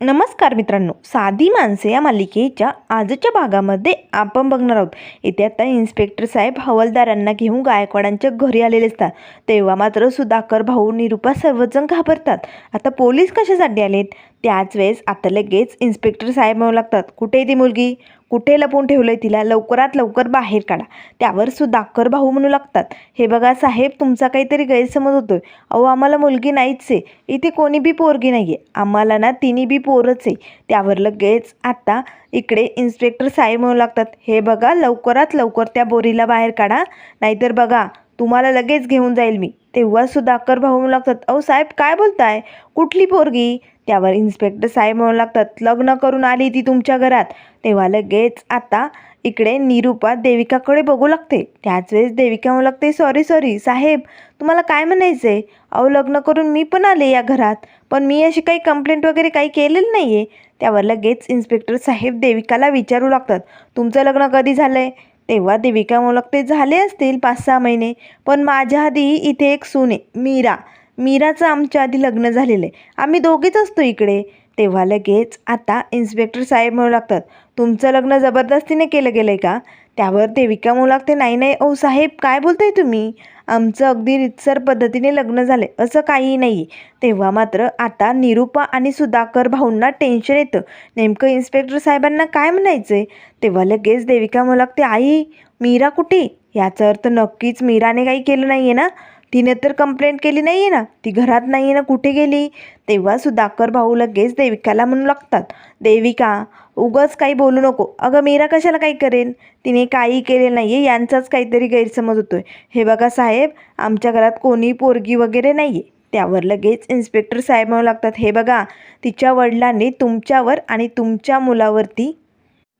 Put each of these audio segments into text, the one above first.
नमस्कार मित्रांनो साधी माणसे या मालिकेच्या आजच्या भागामध्ये आपण बघणार आहोत. इथे आता इन्स्पेक्टर साहेब हवालदारांना घेऊन गायकवाडांच्या घरी आलेले असतात. तेव्हा मात्र सुधाकर भाऊ निरुपा सर्वजण घाबरतात. आता पोलीस कशासाठी आलेत? त्याच वेळेस आता लगेच इन्स्पेक्टर साहेब म्हणू लागतात कुठे ती मुलगी? कुठे लपून ठेवलं आहे तिला? लवकरात लवकर बाहेर काढा. त्यावर सुधाकर भाऊ म्हणू लागतात हे बघा साहेब तुमचा काहीतरी गैरसमज होतोय. अहो आम्हाला मुलगी नाहीच आहे. इथे कोणी बी पोरगी नाही आहे आम्हाला ना तिन्ही बी पोरच आहे. त्यावर लगेच आता इकडे इन्स्पेक्टर साहेब म्हणू लागतात हे बघा लवकरात लवकर त्या बोरीला बाहेर काढा. नाहीतर बघा तुम्हाला लगेच घेऊन जाईल मी. तेव्हा सुधाकर भाऊ म्हणू लागतात अहो साहेब काय बोलताय? कुठली पोरगी? त्यावर इन्स्पेक्टर साहेब म्हणू लागतात लग्न करून आली ती तुमच्या घरात. तेव्हा लगेच आता इकडे निरूपा देविकाकडे बघू लागते. त्याच वेळेस देविका म्हणू लागते सॉरी सॉरी साहेब तुम्हाला काय म्हणायचं आहे अहो लग्न करून मी पण आले या घरात पण मी अशी काही कंप्लेंट वगैरे काही केलेलं नाही आहे त्यावर लगेच इन्स्पेक्टर साहेब देविकाला विचारू लागतात तुमचं लग्न कधी झालं आहे तेव्हा देविका म्हणू लागते झाले असतील पाच सहा महिने पण माझ्या आधी इथे एक सून आहे मीरा. मीराचं आमच्या आधी लग्न झालेलं आहे. आम्ही दोघीच असतो इकडे. तेव्हा लगेच आता इन्स्पेक्टर साहेब म्हणू लागतात तुमचं लग्न जबरदस्तीने केलं गेलं आहे का? त्यावर देविका म्हणू लागते नाही नाही ओ साहेब काय बोलताय तुम्ही? आमचं अगदी रितसर पद्धतीने लग्न झाले असं काही नाही. तेव्हा मात्र आता निरुपा आणि सुधाकर भाऊंना टेन्शन येतं. नेमकं इन्स्पेक्टर साहेबांना काय म्हणायचं आहे तेव्हा लगेच देविका म्हणू लागते आई मीरा कुठे? याचा अर्थ नक्कीच मीराने काही केलं नाही आहे ना? तिने तर कंप्लेंट केली नाही आहे ना. ती घरात नाही आहे ना कुठे गेली? तेव्हा सुधाकर भाऊ लगेच देविकाला म्हणू लागतात. देविका उगाच काही बोलू नको. अगं मीरा कशाला काही करेन? तिने काही केले नाही आहे यांचाच काहीतरी गैरसमज होतोय. हे बघा साहेब आमच्या घरात कोणी पोरगी वगैरे नाही आहे त्यावर लगेच इन्स्पेक्टर साहेब म्हणू लागतात हे बघा तिच्या वडिलांनी तुमच्यावर आणि तुमच्या मुलावरती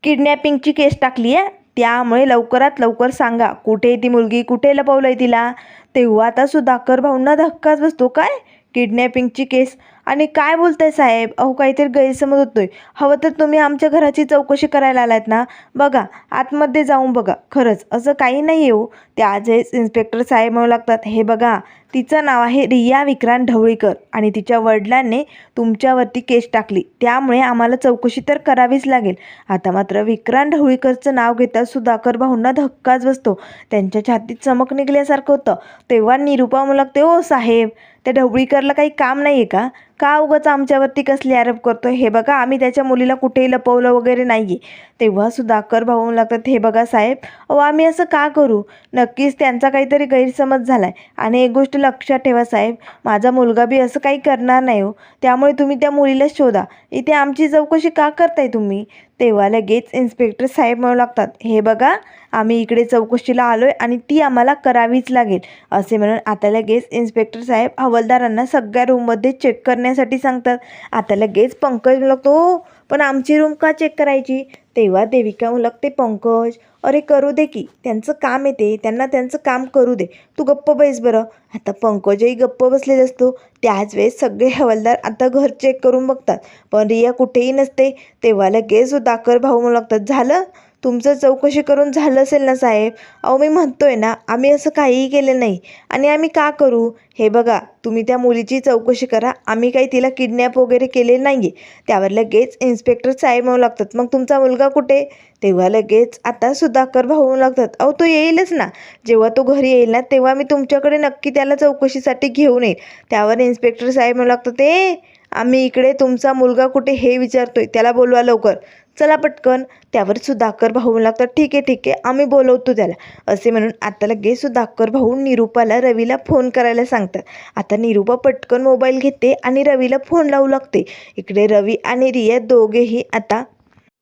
किडनॅपिंगची केस टाकली आहे त्यामुळे लवकरात लवकर सांगा कुठे आहे ती मुलगी कुठे लपवलं आहे तिला? तेव्हा आता सुधाकर भाऊंना धक्काच बसतो. काय? किडनॅपिंगची केस. आणि काय बोलताय साहेब? अहो काहीतरी गैरसमज होतोय. हवं तर तुम्ही आमच्या घराची चौकशी करायला आलात ना? बघा आतमध्ये जाऊन बघा. खरंच असं काही नाही आहे हो आजच इन्स्पेक्टर साहेब म्हणू लागतात हे बघा तिचं नाव आहे रिया विक्रांत ढवळीकर आणि तिच्या वडिलांनी तुमच्यावरती केस टाकली. त्यामुळे आम्हाला चौकशी तर करावीच लागेल. आता मात्र विक्रांत ढवळीकरचं नाव घेताच सुधाकर भाऊंना धक्काच बसतो. त्यांच्या छातीत चमक निघल्यासारखं होतं. तेव्हा निरुपा म्हणू लागते ओ साहेब त्या ढवळीकरला काही काम नाही आहे का? का उगाच आमच्यावरती कसले आरोप करतो हे बघा आम्ही त्याच्या मुलीला कुठेही लपवलं वगैरे नाही आहे तेव्हासुद्धा कर भाऊ लागतात हे बघा साहेब अहो आम्ही असं का करू? नक्कीच त्यांचा काहीतरी गैरसमज झाला आहे आणि एक गोष्ट लक्षात ठेवा साहेब माझा मुलगा बी असं काही करणार नाही हो. त्यामुळे तुम्ही त्या मुलीला शोधा. इथे आमची चौकशी का करताय तुम्ही? तेव्हा लगेच इन्स्पेक्टर साहेब म्हणू लागतात हे बघा आम्ही इकडे चौकशीला आलो आहे आणि ती आम्हाला करावीच लागेल. असे म्हणून आता लगेच इन्स्पेक्टर साहेब हवालदारांना सगळ्या रूममध्ये चेक करण्यासाठी सांगतात. आता लगेच पंकज लागतो पण आमची रूम का चेक करायची? तेव्हा देविका लागते पंकज अरे करू दे की त्यांचं काम येते त्यांना त्यांचं काम करू दे. तू गप्प बैस बरं. आता पंकजही गप्प बसलेला असतो. त्याच वेळेस सगळे हवालदार आता घर चेक करून बघतात. पण रिया कुठेही नसते. तेव्हा लगेच सुधाकर भाऊ म्हणू लागतात झालं. तुमचं चौकशी करून झालं असेल ना साहेब? अहो मी म्हणतोय ना आम्ही असं काहीही केलं नाही. आणि आम्ही का करू? हे बघा तुम्ही त्या मुलीची चौकशी करा. आम्ही काही तिला किडनॅप वगैरे केले नाही आहे त्यावर लगेच इन्स्पेक्टर साहेब म्हणू लागतात. मग तुमचा मुलगा कुठे? तेव्हा लगेच आता सुधाकर भाऊ लागतात. अहो तो येईलच ना. जेव्हा तो घरी येईल ना तेव्हा मी तुमच्याकडे नक्की त्याला चौकशीसाठी घेऊन येईल. त्यावर इन्स्पेक्टर साहेब म्हणू लागतात. ए आम्ही इकडे तुमचा मुलगा कुठे हे विचारतोय. त्याला बोलवा लवकर. चला पटकन त्यावर सुधाकर भाऊ लागतात ठीक आहे ठीक आहे आम्ही बोलवतो त्याला. असे म्हणून आता लगेच सुधाकर भाऊ निरूपाला रवीला फोन करायला सांगतात. आता निरूपा पटकन मोबाईल घेते आणि रवीला फोन लावू लागते. इकडे रवी आणि रिया दोघेही आता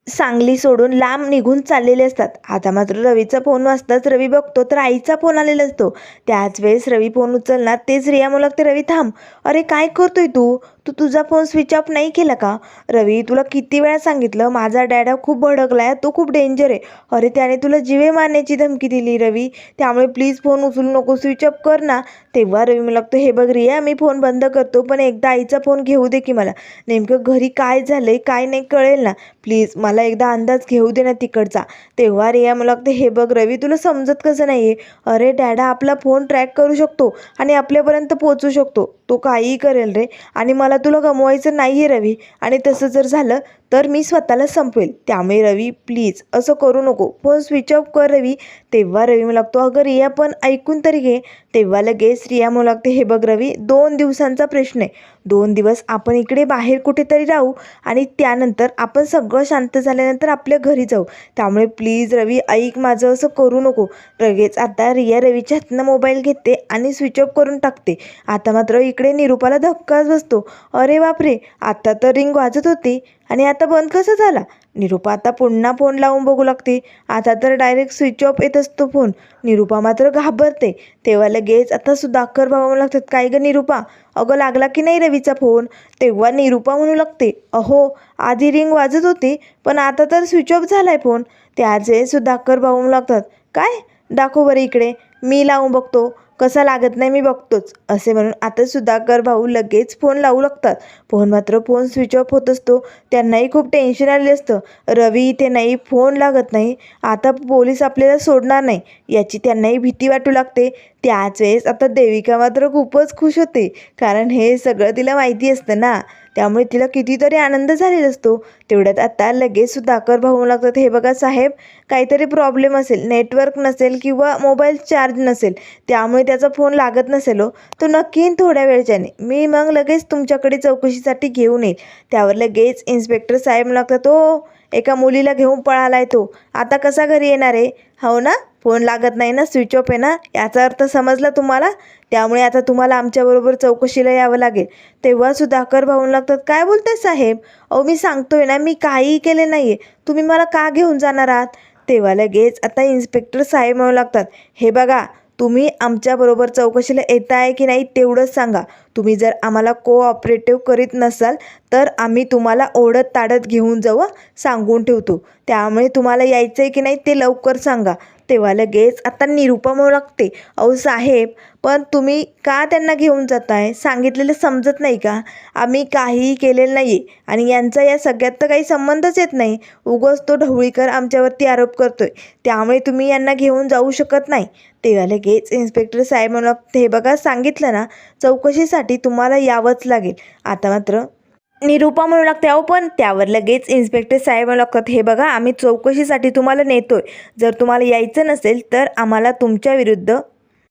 सांगली सोडून लांब निघून चाललेले असतात. आता मात्र रवीचा फोन वाजताच रवी बघतो तर आईचा फोन आलेला असतो. त्याच वेळेस रवी फोन उचलणार तेच रिया म्हणू लागते रवी थांब. अरे काय करतोय तू? तू तुझा फोन स्विच ऑफ नाही केला का? रवी तुला किती वेळा सांगितलं माझा डॅडा खूप भडकलाय तो खूप डेंजर आहे. अरे त्याने तुला जिवे मारण्याची धमकी दिली रवी. त्यामुळे प्लीज फोन उचलू नको स्विच ऑफ कर ना. तेव्हा रवी मला लागतो हे बघ रिया मी फोन बंद करतो पण एकदा आईचा फोन घेऊ दे की मला. नेमकं घरी काय झालंय काय नाही कळेल ना. प्लीज मला एकदा अंदाज घेऊ दे ना तिकडचा. तेव्हा रिया मला लागतं हे बघ रवी तुला समजत कसं नाही आहे अरे डॅडा आपला फोन ट्रॅक करू शकतो आणि आपल्यापर्यंत पोचू शकतो. तो काहीही करेल रे. आणि मला मला तुला गमवायचं नाही आहे रवी. आणि तसं जर झालं तर मी स्वतःला संपवेल. त्यामुळे रवी प्लीज असं करू नको. फोन स्विच ऑफ कर रवी. तेव्हा रवी मला लागतो अगं रिया पण ऐकून तरी घे. तेव्हा लगेच रिया मला लागते हे बघ रवी दोन दिवसांचा प्रश्न आहे. दोन दिवस आपण इकडे बाहेर कुठेतरी राहू आणि त्यानंतर आपण सगळं शांत झाल्यानंतर आपल्या घरी जाऊ. त्यामुळे प्लीज रवी ऐक माझं असं करू नको. लगेच आता रिया रवीच्या हातनं मोबाईल घेते आणि स्विच ऑफ करून टाकते. आता मात्र इकडे निरूपाला धक्काच बसतो. अरे बापरे आता तर रिंग वाजत होती आणि आता बंद कसं झाला? निरूपा आता पुन्हा फोन लावून बघू लागते. आता तर डायरेक्ट स्विच ऑफ येत असतो फोन. निरूपा मात्र घाबरते. तेव्हा लगेच आता सुधाकर भाऊ म्हणू लागतात काय गं निरूपा? अगं लागला की नाही रवीचा फोन? तेव्हा निरूपा म्हणू लागते अहो आधी रिंग वाजत होती पण आता तर स्विच ऑफ झाला आहे फोन. त्याचे सुधाकर भाऊ म्हणू लागतात काय? दाखव बरं इकडे. मी लावून बघतो. कसा लागत नाही मी बघतोच असे म्हणून आता सुधाकर भाऊ लगेच फोन लावू लागतात. फोन मात्र फोन स्विच ऑफ होत असतो. त्यांनाही खूप टेन्शन आले असतं. रवी इथे नाही फोन लागत नाही. आता पोलीस आपल्याला सोडणार नाही. याची त्यांनाही भीती वाटू लागते. त्याच वेळेस आता देविका मात्र खूपच खुश होते. कारण हे सगळं तिला माहिती असतं ना. त्यामुळे तिला कितीतरी आनंद झालेला असतो. तेवढ्यात आता लगेच सुधाकर भाऊ लागतात हे बघा साहेब काहीतरी प्रॉब्लेम असेल नेटवर्क नसेल किंवा मोबाईल चार्ज नसेल त्यामुळे त्याचा फोन लागत नसेल हो. तो नक्की थोड्या वेळच्याने. मी मग लगेच तुमच्याकडे चौकशीसाठी घेऊन येईल. त्यावर लगेच इन्स्पेक्टर साहेब लागतात हो एका मुलीला घेऊन पळाला आहे तो. आता कसा घरी येणार आहे? हो ना? फोन लागत नाही ना स्विच ऑफ आहे ना याचा अर्थ समजला तुम्हाला? त्यामुळे आता तुम्हाला आमच्याबरोबर चौकशीला यावं लागेल. तेव्हा सुधाकर भाऊन लागतात काय बोलते साहेब? अहो मी सांगतोय ना मी काहीही केले नाही आहे तुम्ही मला का घेऊन जाणार आहात? तेव्हा लगेच आता इन्स्पेक्टर साहेब म्हणू लागतात हे बघा तुम्ही आमच्याबरोबर चौकशीला येताय की नाही तेवढंच सांगा. तुम्ही जर आम्हाला कोऑपरेटिव्ह करीत नसाल तर आम्ही तुम्हाला ओढत ताडत घेऊन जाऊ सांगून ठेवतो. त्यामुळे तुम्हाला यायचं आहे की नाही ते लवकर सांगा. तेव्हा लगेच आता निरूपा लागते. अहो साहेब पण तुम्ही का त्यांना घेऊन जाताय? सांगितलेलं समजत नाही का? आम्ही काहीही केलेलं नाही आहे आणि यांचा या सगळ्यात तर काही संबंधच येत नाही. उगच तो ढवळीकर आमच्यावरती आरोप करतोय. त्यामुळे तुम्ही यांना घेऊन जाऊ शकत नाही. तेव्हा लगेच इन्स्पेक्टर साहेब म्हणू हे बघा सांगितलं ना चौकशीसाठी तुम्हाला यावंच लागेल. आता मात्र निरूपा म्हणू लागते अहो पण त्यावर लगेच इन्स्पेक्टर साहेब म्हणू लागतात हे बघा आम्ही चौकशीसाठी तुम्हाला नेतोय. जर तुम्हाला यायचं नसेल तर आम्हाला तुमच्या विरुद्ध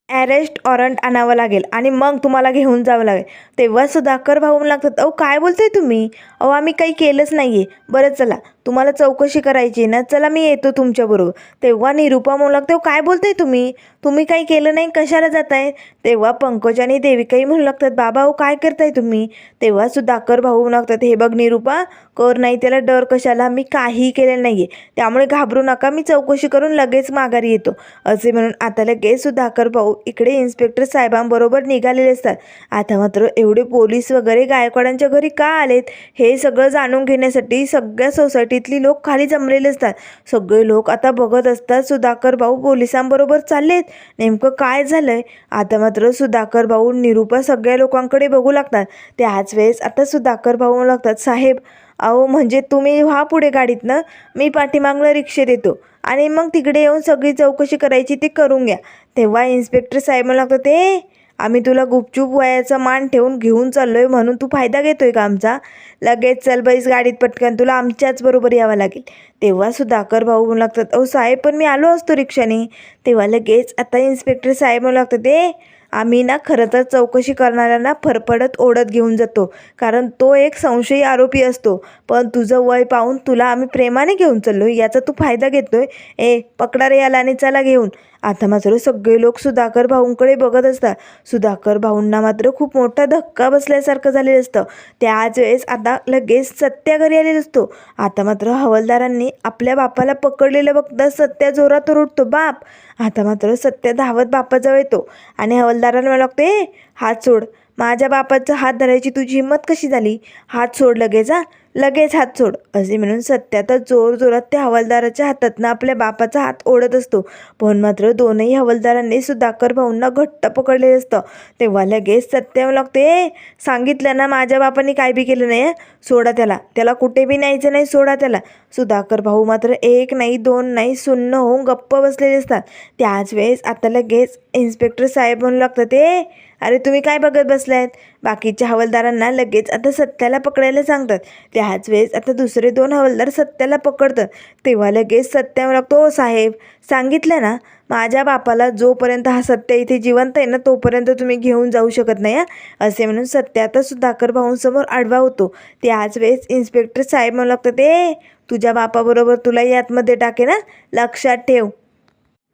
अरेस्ट वॉरंट आणावं लागेल आणि मग तुम्हाला घेऊन जावं लागेल. तेव्हा सुधाकर भाऊ म्हणू लागतात अहो काय बोलताय तुम्ही? अहो आम्ही काही केलंच नाही आहे बरं चला. तुम्हाला चौकशी करायची आहे ना चला मी येतो तुमच्याबरोबर. तेव्हा निरुपा म्हणू लागते काय बोलताय तुम्ही? तुम्ही काही केलं नाही कशाला जाताय? तेव्हा पंकज आणि देविकाही म्हणू लागतात बाबा हो काय करताय तुम्ही? तेव्हा सुधाकर भाऊ म्हणू लागतात हे बघ निरुपा कर नाही त्याला डर कशाला? मी काहीही केलेलं नाही आहे त्यामुळे घाबरू नका मी चौकशी करून लगेच माघारी येतो. असे म्हणून आता लगेच सुधाकर भाऊ इकडे इन्स्पेक्टर साहेबांबरोबर निघालेले असतात. आता मात्र एवढे पोलीस वगैरे गायकवाडांच्या घरी का आलेत हे सगळं जाणून घेण्यासाठी सगळ्या सोसायटी सोसायटीतली लोक खाली जमलेले असतात. सगळे लोक आता बघत असतात सुधाकर भाऊ पोलिसांबरोबर चाललेत. नेमकं काय झालंय? आता मात्र सुधाकर भाऊ निरूपा सगळ्या लोकांकडे बघू लागतात. त्याच वेळेस आता सुधाकर भाऊ लागतात साहेब अहो म्हणजे तुम्ही व्हा पुढे गाडीतनं मी पाठीमागनं रिक्षेत येतो आणि मग तिकडे येऊन सगळी चौकशी करायची ती करून घ्या. तेव्हा इन्स्पेक्टर साहेब म्हणू लागतात ते आम्ही तुला गुपचूप वयाचा मान ठेवून घेऊन चाललोय म्हणून तू फायदा घेतोय का आमचा? लगेच चल बैस गाडीत पटकन तुला आमच्याच बरोबर यावं लागेल. तेव्हा सुधाकर भाऊ म्हणू लागतात अहो साहेब पण मी आलो असतो रिक्षाने. तेव्हा लगेच आता इन्स्पेक्टर साहेब म्हणू लागतात ए आम्ही ना खरं तर चौकशी करणाऱ्यांना फरफडत ओढत घेऊन जातो कारण तो एक संशयी आरोपी असतो. पण तुझं वय पाहून तुला आम्ही प्रेमाने घेऊन चाललो याचा तू फायदा घेतोय. ए पकडा रे याला आणि चला घेऊन. आता मात्र सगळे लोक सुधाकर भाऊंकडे बघत असतात. सुधाकर भाऊंना मात्र खूप मोठा धक्का बसल्यासारखं झालेलं असतं. त्याच वेळेस आता लगेच सत्या घरी आलेला असतो. आता मात्र हवालदारांनी आपल्या बापाला पकडलेलं बघता सत्या जोरात ओरडतो बाप! आता मात्र सत्या धावत बापाजवळ येतो आणि हवालदारांना मला लागतो ए हात सोड. माझ्या बापाचा हात धरायची तुझी हिंमत कशी झाली? हात सोड लगेच हा. लगेच हात सोड असे म्हणून सत्या तर जोर जोरात त्या हवालदाराच्या हातातनं आपल्या बापाचा हात ओढत असतो. पण मात्र दोनही हवालदारांनी सुधाकर भाऊंना घट्ट पकडलेलं असतं. तेव्हा लगेच सत्या लागते सांगितलं ना माझ्या बापाने काय बी केलं नाही सोडा त्याला. त्याला कुठे बी न्यायचं नाही सोडा त्याला. सुधाकर भाऊ मात्र एक नाही दोन नाही सुन्न होऊन गप्प बसलेले असतात. त्याच वेळेस आता लगेच इन्स्पेक्टर साहेब म्हणू लागतात ते अरे तुम्ही काय बघत बसलायत? बाकीच्या हवालदारांना लगेच आता सत्याला पकडायला सांगतात. त्याच वेळेस आता दुसरे दोन हवालदार सत्याला पकडतात. तेव्हा लगेच सत्या लागतो "ओ साहेब सांगितलं ना माझ्या बापाला जोपर्यंत हा सत्य इथे जिवंत आहे ना तोपर्यंत तुम्ही घेऊन जाऊ शकत नाही असे म्हणून सत्या आता सुधाकर भाऊंसमोर आडवा होतो. त्याच वेळेस इन्स्पेक्टर साहेब म्हणू लागतात ए तुझ्या बापाबरोबर तुलाही आतमध्ये टाके ना लक्षात ठेव.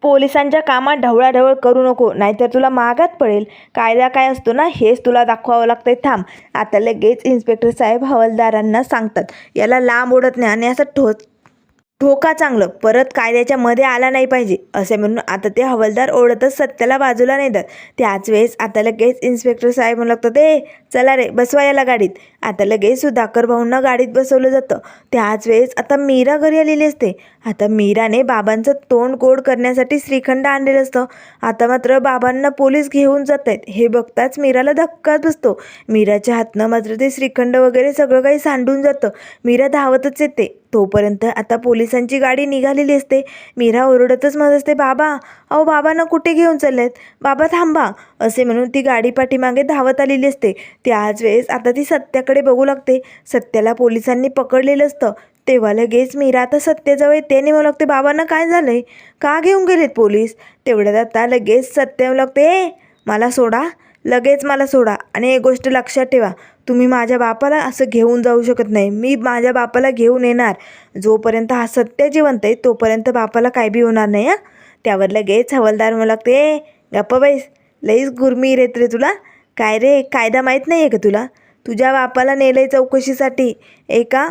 पोलिसांच्या कामात ढवळाढवळ करू नको नाहीतर तुला महागात पडेल. कायदा काय असतो ना हेच तुला दाखवावं लागतंय. थांब. आता लगेच इन्स्पेक्टर साहेब हवालदारांना सांगतात. याला लांब ओढत नाही आणि असं ठो ठोका चांगलं. परत कायद्याच्या मध्ये आला नाही पाहिजे. असे म्हणून आता ते हवालदार ओढतच सत्याला बाजूला नेतात. त्याच वेळेस आता लगेच इन्स्पेक्टर साहेब म्हणू लागतात ए चला रे बसवा याला गाडीत. आता लगेच सुधाकर भाऊंना गाडीत बसवलं जातं. त्याच वेळेस आता मीरा घरी आलेली असते. आता मीराने बाबांचं तोंड गोड करण्यासाठी श्रीखंड आणलेलं असतं. आता मात्र बाबांना पोलीस घेऊन जात आहेत हे बघताच मीराला धक्काच बसतो. मीराच्या हातनं मात्र ते श्रीखंड वगैरे सगळं काही सांडून जातं. मीरा धावतच येते. तोपर्यंत आता पोलिसांची गाडी निघालेली असते. मीरा ओरडतच म्हणत असते बाबा अहो बाबांना कुठे घेऊन चाललेत बाबा थांबा. असे म्हणून ती गाडी पाठीमागे धावत आलेली असते. त्याच वेळेस आता ती सत्याकडे बघू लागते. सत्याला पोलिसांनी पकडलेलं असतं. तेव्हा लगेच मीरा आता सत्याजवळ येते आणि मला लागते बाबांना काय झालंय? का घेऊन गेलेत पोलीस? तेवढ्यात आता लगेच सत्य लागते "ए, मला सोडा. लगेच मला सोडा. आणि एक गोष्ट लक्षात ठेवा. तुम्ही माझ्या बापाला असं घेऊन जाऊ शकत नाही. मी माझ्या बापाला घेऊन येणार. जोपर्यंत हा सत्य जिवंत आहे तोपर्यंत बापाला काय बी होणार नाही हां? त्यावर लगेच हवालदार म्हणू लागते "ए, गप्प बाईस लईच गुरमी येत रे तुला. काय रे? कायदा माहीत नाही आहे का तुला? तुझ्या बापाला नेलं आहे चौकशीसाठी. एका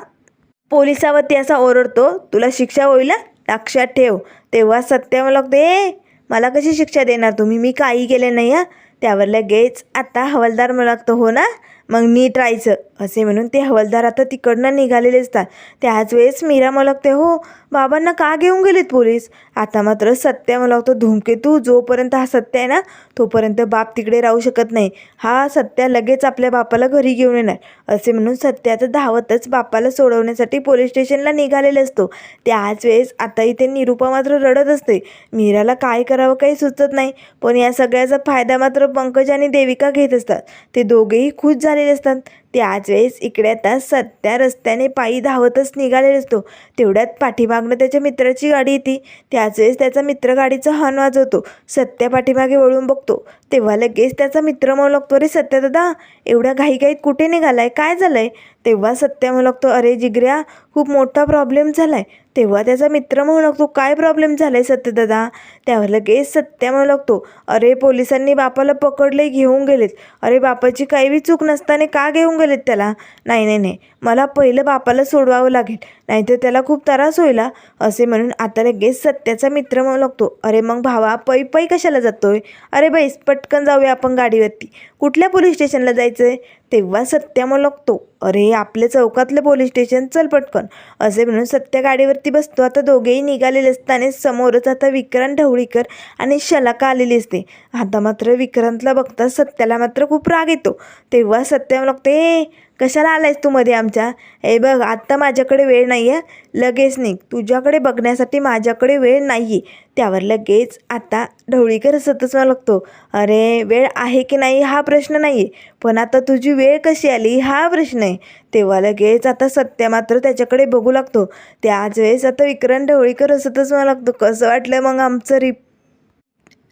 पोलिसावरती असा ओरडतो तुला शिक्षा होईल लक्षात ठेव. तेव्हा सत्य मला लागते ए मला कशी शिक्षा देणार तुम्ही? मी काही केले नाही हां? त्यावर लगेच आता हवालदार मला लागतो हो ना? मग नीट राहायचं असे म्हणून ते हवालदार आता तिकडनं निघालेले असतात. त्याच वेळेस मीरा मला हो बाबांना का घेऊन गेलेत पोलीस? आता मात्र सत्य मला धूमकेतू जोपर्यंत हा सत्य आहे ना तोपर्यंत बाप तिकडे राहू शकत नाही. हा सत्य लगेच आपल्या बापाला घरी घेऊन येणार. असे म्हणून सत्याचं धावतच बापाला सोडवण्यासाठी पोलीस स्टेशनला निघालेले असतो. त्याच वेळेस आता इथे निरुपा मात्र रडत असते. मीराला काय करावं काही सुचत नाही पण या सगळ्याचा फायदा मात्र पंकज आणि देविका घेत असतात. ते दोघेही खुश झाले असतात त्याच वेळेस इकडे आता सत्या रस्त्याने पायी धावतच निघालेला असतो. तेवढ्यात पाठीमागनं त्याच्या मित्राची गाडी येते. त्याच वेळेस त्याचा मित्र गाडीचा हॉर्न वाजवतो. सत्या पाठीमागे वळून बघतो. तेव्हा लगेच त्याचा मित्र म्हणू लागतो अरे सत्या दादा एवढ्या घाईघाईत कुठे निघालाय? काय झालंय? तेव्हा सत्या म्हणू लागतो अरे जिगऱ्या खूप मोठा प्रॉब्लेम झालाय. तेव्हा त्याचा मित्र म्हणू लागतो काय प्रॉब्लेम झालाय सत्यदादा त्यावर लगेच सत्या म्हणू लागतो अरे पोलिसांनी बापाला पकडले घेऊन गेलेत. अरे बापाची काही बी चूक नसताना का घेऊन गेलेत त्याला नाही नाही नाही मला पहिलं बापाला सोडवावं लागेल नाहीतर त्याला खूप त्रास होईल असे म्हणून आता लगेच सत्याचा मित्र म्हणू लागतो अरे मग भावा पै पै कशाला जातोय? अरे बाईस पटकन जाऊया आपण गाडीवरती. कुठल्या पोलीस स्टेशनला जायचं आहे तेव्हा सत्या म्हणू लागतो अरे आपले चौकातलं पोलीस स्टेशन चल पटकन. असे म्हणून सत्य गाडीवरती बसतो. आता दोघेही निघालेले असताना समोरच आता विक्रांत ढवळीकर आणि शलाका आलेली असते. आता मात्र विक्रांतला बघता सत्याला मात्र खूप राग येतो. तेव्हा सत्य लागते "ए, कशाला आलायस तू मध्ये आमच्या? हे बघ आत्ता माझ्याकडे वेळ नाही आहे लगेच निघ. तुझ्याकडे बघण्यासाठी माझ्याकडे वेळ नाही आहे त्यावर लगेच आता ढवळीकर सतच मला लागतो अरे वेळ आहे की नाही हा प्रश्न नाही आहे पण आता तुझी वेळ कशी आली हा प्रश्न आहे. तेव्हा लगेच आता सत्य मात्र त्याच्याकडे बघू लागतो. त्याच वेळेस आता विक्रम ढवळीकर असतच मला लागतो कसं वाटलं मग आमचं रि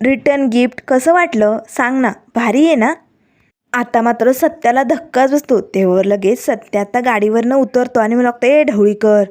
रिटर्न गिफ्ट कसं वाटलं? सांग ना. भारी आहे ना? आता मात्र सत्याला धक्काच बसतो. तेव्हा लगेच सत्य आता गाडीवरनं उतरतो आणि मला लागतं ए ढवळीकर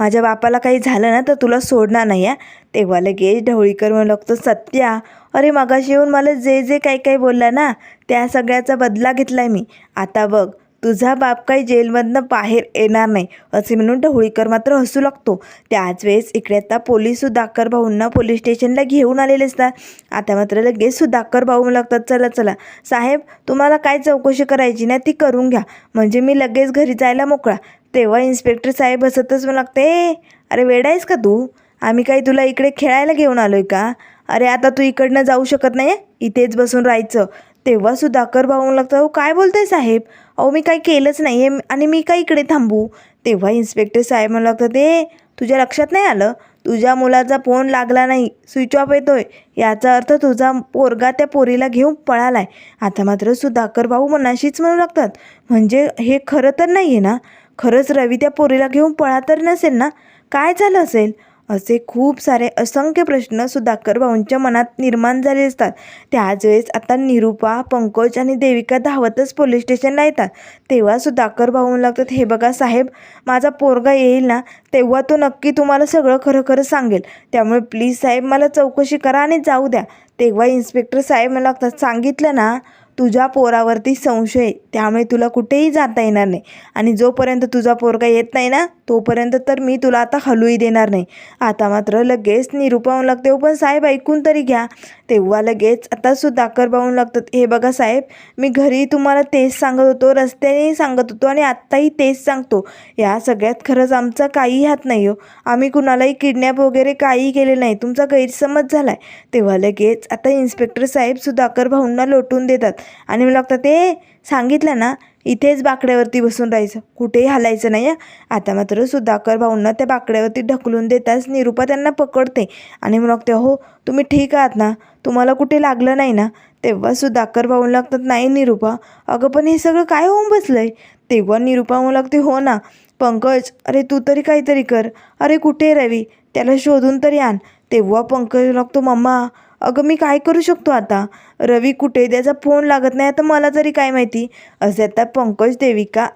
माझ्या बापाला काही झालं ना तर तुला सोडणार नाही या तेव्हा लगेच ढवळीकर म्हणू लागतो सत्या अरे मगाशी येऊन मला जे जे काही काही बोलला ना त्या सगळ्याचा बदला घेतला आहे मी. आता बघ तुझा बाप काही जेलमधनं बाहेर येणार नाही असे म्हणून ढवळीकर मात्र हसू लागतो. त्याच वेळेस इकडे आता पोलीस सुधाकर भाऊंना पोलीस स्टेशनला घेऊन आलेले असतात आता मात्र लगेच सुधाकर भाऊ लागतात चला चला. साहेब तुम्हाला काय चौकशी करायची ना ती करून घ्या. म्हणजे मी लगेच घरी जायला मोकळा. तेव्हा इन्स्पेक्टर साहेब हसतच मला लागते अरे वेड आहेस का तू? आम्ही काही तुला इकडे खेळायला घेऊन आलो आहे का? अरे आता तू इकडनं जाऊ शकत नाही इथेच बसून राहायचं. तेव्हा सुधाकर भाऊ लागतं अहो काय बोलताय साहेब? अहो मी काही केलंच नाही. आहे आणि मी काय इकडे थांबू? तेव्हा इन्स्पेक्टर साहेब मला लागतात ते तुझ्या लक्षात नाही आलं? तुझ्या मुलाचा फोन लागला नाही. स्विच ऑफ येतोय. याचा अर्थ तुझा पोरगा त्या पोरीला घेऊन पळालाय. आता मात्र सुधाकर भाऊ मनाशीच म्हणू लागतात. म्हणजे हे खरं तर नाही आहे ना? खरंच रवी त्या पोरीला घेऊन पळा तर नसेल ना? काय झालं असेल? असे खूप सारे असंख्य प्रश्न सुधाकर भाऊंच्या मनात निर्माण झाले असतात. त्याच वेळेस आता निरूपा पंकज आणि देविका धावतच पोलीस स्टेशनला येतात. तेव्हा सुधाकर भाऊ लागतात हे बघा साहेब माझा पोरगा येईल ना तेव्हा तो नक्की तुम्हाला सगळं खरं खरं सांगेल. त्यामुळे प्लीज साहेब मला चौकशी करा आणि जाऊ द्या. तेव्हा इन्स्पेक्टर साहेब मला लागतात सांगितलं ना तुझ्या पोरावरती संशय त्यामुळे तुला कुठेही जाता येणार नाही. आणि जोपर्यंत तुझा पोरगा येत नाही ना तोपर्यंत तर मी तुला आता हलूही देणार नाही. आता मात्र लगेच निरूपा लागते. "हो पण साहेब ऐकून तरी घ्या. तेव्हा लगेच आता सुधाकर भाऊन लागतात. हे बघा साहेब मी घरी तुम्हाला तेच सांगत होतो रस्त्यानेही सांगत होतो आणि आत्ताही तेच सांगतो. या सगळ्यात खरंच आमचा काही हात नाही हो. आम्ही कुणालाही किडनॅप वगैरे काहीही केले नाही. तुमचा गैरसमज झाला आहे तेव्हा लगेच आता इन्स्पेक्टर साहेब सुधाकर भाऊंना लोटून देतात. आणि मला लागतात ते सांगितलं ना इथेच बाकड्यावरती बसून राहायचं. कुठेही हलायचं नाही हं. आता मात्र सुधाकर भाऊंना त्या बाकड्यावरती ढकलून देताच निरूपा त्यांना पकडते आणि मग लागते हो तुम्ही ठीक आहात ना? तुम्हाला कुठे लागलं नाही ना? तेव्हा सुधाकर भाऊ लागतात नाही निरूपा अगं पण हे सगळं काय होऊन बसलंय? तेव्हा निरूपा म्हणू लागते हो ना पंकज अरे तू तरी काहीतरी कर. अरे कुठे रवी? त्याला शोधून तरी आण. तेव्हा पंकज लागतो मम्मा अगं मी काय करू शकतो आता? रवी कुठे? त्याचा फोन लागत नाही. आता मला तरी काय माहिती? असे आता पंकज देविका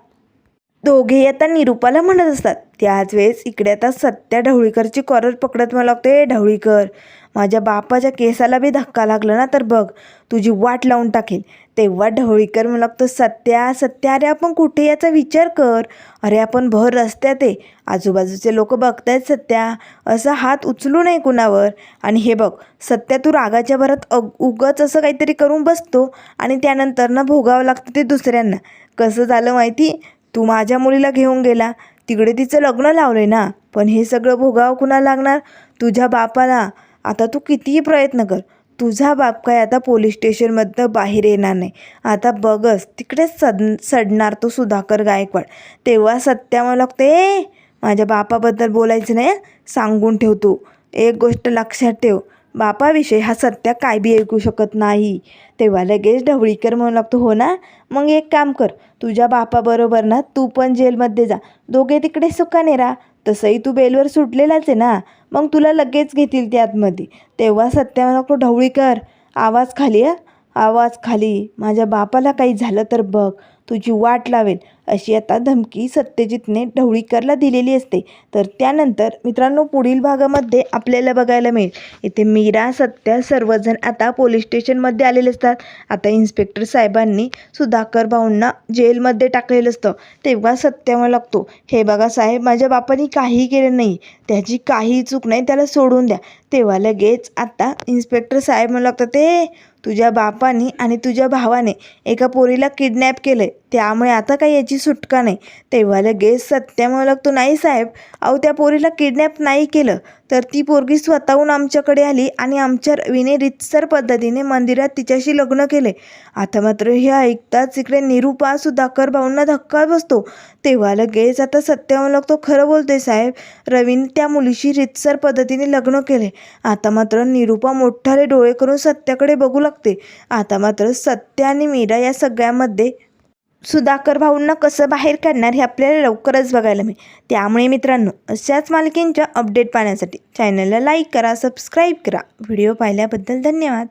दोघेही आता निरूपाला म्हणत असतात त्याच वेळेस इकडे आता सत्या ढवळीकरची कॉलर पकडत मला लागतो ए ढवळीकर माझ्या बापाच्या केसाला बी धक्का लागला ना तर बघ तुझी वाट लावून टाकेल तेव्हा ढवळीकर मला लागतो सत्या सत्या अरे आपण कुठे याचा विचार कर. अरे आपण भर रस्त्यात आहे. आजूबाजूचे लोक बघतायत सत्या. असा हात उचलू नये कुणावर. आणि हे बघ सत्या तू रागाच्या भरात अग उगच असं काहीतरी करून बसतो आणि त्यानंतर ना भोगावं लागतं ते दुसऱ्यांना. कसं झालं माहिती? तू माझ्या मुलीला घेऊन गेला. तिकडे तिचं लग्न लावले ना. पण हे सगळं भोगावं कुणाला लागणार? तुझ्या बापाला. आता तू कितीही प्रयत्न कर. तुझा बाप काय आता पोलीस स्टेशनमधनं बाहेर येणार नाही. आता बघस तिकडेच सड सडणार तो सुधाकर गायकवाड. तेव्हा सत्या मला लागतं ए माझ्या बापाबद्दल बोलायचं नाही सांगून सांगून ठेवतो एक गोष्ट लक्षात ठेव. बापाविषयी हा सत्या काय बी ऐकू शकत नाही. तेव्हा लगेच ढवळीकर म्हणू लागतो हो ना मग एक काम कर तुझ्या बापाबरोबर ना तू पण जेलमध्ये जा. दोघे तिकडे सुखाने राहा. तसंही तू बेलवर सुटलेलाच आहे ना मग तुला लगेच घेतील ते आतमध्ये. तेव्हा सत्या म्हणू लागतो ढवळीकर आवाज खाली आवाज खाली. माझ्या बापाला काही झालं तर बघ. तुझी वाट लावेल. अशी आता धमकी सत्यजितने ढवळीकरला दिलेली असते. तर त्यानंतर मित्रांनो पुढील भागामध्ये आपल्याला बघायला मिळेल. इथे मीरा सत्या सर्वजण आता पोलीस स्टेशनमध्ये आलेले असतात. आता इन्स्पेक्टर साहेबांनी सुधाकर भाऊंना जेलमध्ये टाकलेलं असतं. तेव्हा सत्य मला लागतो हे बघा साहेब माझ्या बापानी काहीही केलं नाही. त्याची काही चूक नाही त्याला सोडून द्या. तेव्हा लगेच आता इन्स्पेक्टर साहेब म्हणू लागतात ते तुझ्या बापाने आणि तुझ्या भावाने एका पोरीला किडनॅप केलं आहे त्यामुळे आता काही याची सुटका नाही. तेव्हा लगेच सत्या म्हणू लागतो नाही साहेब अहो त्या पोरीला किडनॅप नाही केलं. तर ती पोरगी स्वतःहून आमच्याकडे आली आणि आमच्या रवीने रितसर पद्धतीने मंदिरात तिच्याशी लग्न केले. आता मात्र हे ऐकताच इकडे निरूपा सुधाकर भाऊंना धक्का बसतो. तेव्हा लगेच आता सत्य म्हणू लागतो खरं बोलतोय साहेब रवीने त्या मुलीशी रितसर पद्धतीने लग्न केले. आता मात्र निरूपा मोठाले डोळे करून सत्याकडे बघू लागते. आता मात्र सत्य आणि मीरा या सगळ्यामध्ये सुधाकर भाऊंना कसं बाहेर काढणार हे आपल्याला लवकरच बघायला मिळेल. त्यामुळे मित्रांनो अशाच मालिकेंच्या अपडेट पाहण्यासाठी चॅनलला लाईक करा सबस्क्राईब करा. व्हिडिओ पाहिल्याबद्दल धन्यवाद.